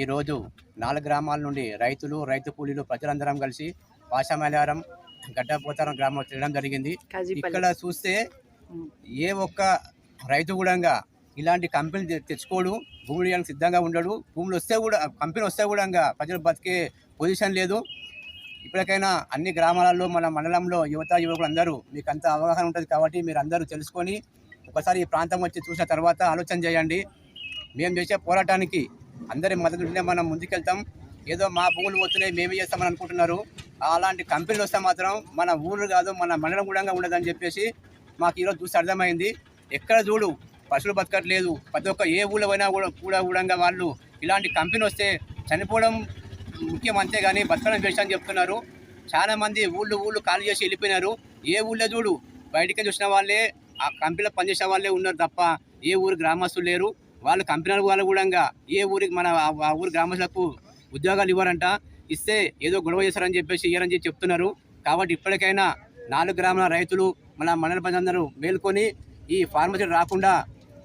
ఈరోజు నాలుగు గ్రామాల నుండి రైతులు రైతు కూలీలు ప్రజలందరం కలిసి పాషమలారం గడ్డపోతారం గ్రామం తిరగడం జరిగింది. ఇక్కడ చూస్తే ఏ ఒక్క రైతు కూడా ఇలాంటి కంపెనీలు తెచ్చుకోడు భూములు ఇవ్వడానికి సిద్ధంగా ఉండడు. భూములు వస్తే కూడా కంపెనీ వస్తే కూడా ప్రజలు బతికే పొజిషన్ లేదు. ఇప్పటికైనా అన్ని గ్రామాలలో మన మండలంలో యువత యువకులు అందరూ మీకు అంత అవగాహన ఉంటుంది కాబట్టి మీరు అందరూ తెలుసుకొని ఒకసారి ఈ ప్రాంతం వచ్చి చూసిన తర్వాత ఆలోచన చేయండి. మేము చేసే పోరాటానికి అందరి మద్దతు ఉంటే మనం ముందుకెళ్తాం. ఏదో మా భూములు పోతున్నాయి మేమే చేస్తామని అనుకుంటున్నారు. అలాంటి కంపెనీలు వస్తే మాత్రం మన ఊరు కాదు మన మండలం కూడా ఉండదని చెప్పేసి మాకు ఈరోజు చూసి అర్థమైంది. ఎక్కడ చూడు పశువులు బతకట్లేదు. ప్రతి ఒక్క ఏ ఊళ్ళో పోయినా కూడా కూడా కూడా వాళ్ళు ఇలాంటి కంపెనీ వస్తే చనిపోవడం ముఖ్యం అంతే కానీ బతకడం వేస్ట్ అని చెప్తున్నారు. చాలా మంది ఊళ్ళు ఊళ్ళు ఖాళీ చేసి వెళ్ళిపోయినారు. ఏ ఊళ్ళో చూడు బయటికి చూసిన వాళ్ళే ఆ కంపెనీలో పనిచేసిన వాళ్ళే ఉన్నారు తప్ప ఏ ఊరు గ్రామస్తులు లేరు. వాళ్ళు కంపెనీల వాళ్ళు కూడా ఏ ఊరికి మన ఆ- ఊరి గ్రామస్తులకు ఉద్యోగాలు ఇవ్వరంట ఇస్తే ఏదో గొడవ చేస్తారని చెప్పేసి ఇయ్యరని చెప్పి చెప్తున్నారు. కాబట్టి ఇప్పటికైనా నాలుగు గ్రామాల రైతులు మన మండల ప్రజలందరూ మేల్కొని ఈ ఫార్మసీ రాకుండా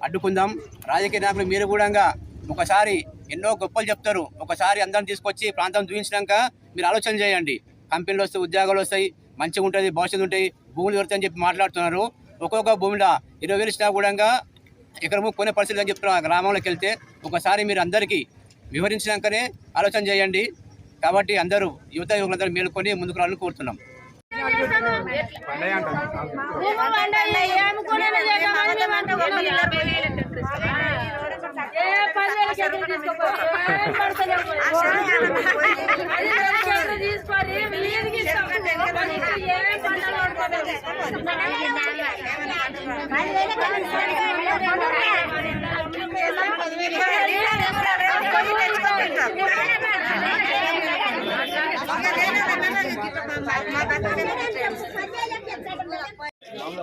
అడ్డుకుందాం. రాజకీయ నాయకులు మీరు కూడా ఒకసారి ఎన్నో గొప్పలు చెప్తారు. ఒకసారి అందరిని తీసుకొచ్చి ప్రాంతం చూపించినాక మీరు ఆలోచన చేయండి. కంపెనీలు వస్తాయి ఉద్యోగాలు వస్తాయి మంచిగా ఉంటుంది భవిష్యత్తు ఉంటాయి భూములు దొరుకుతాయని చెప్పి మాట్లాడుతున్నారు. ఒక్కొక్క భూమిలో ఇరవై వేలు ఇచ్చినా కూడా ఇక్కడ కొనే పరిస్థితులు అని చెప్తున్నారు గ్రామంలోకి వెళ్తే ఒకసారి మీరు అందరికీ వివరించినాకనే ఆలోచన చేయండి. కాబట్టి అందరూ యువత యువకులందరూ మేలుకొని ముందుకు రావాలని కోరుతున్నాం. భూములు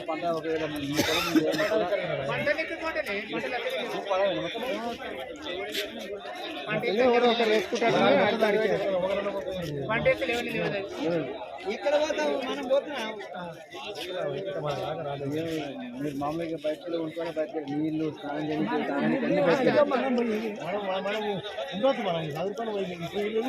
పండాలి, ఏముకోనైనా వేల ఏం పంటలు మీరు మామూలుగా బయటలో ఉంటున్న బయట నీళ్ళు స్నానం చేసి మనం మనం ఉండొచ్చు మనం చదువుకొని పోయి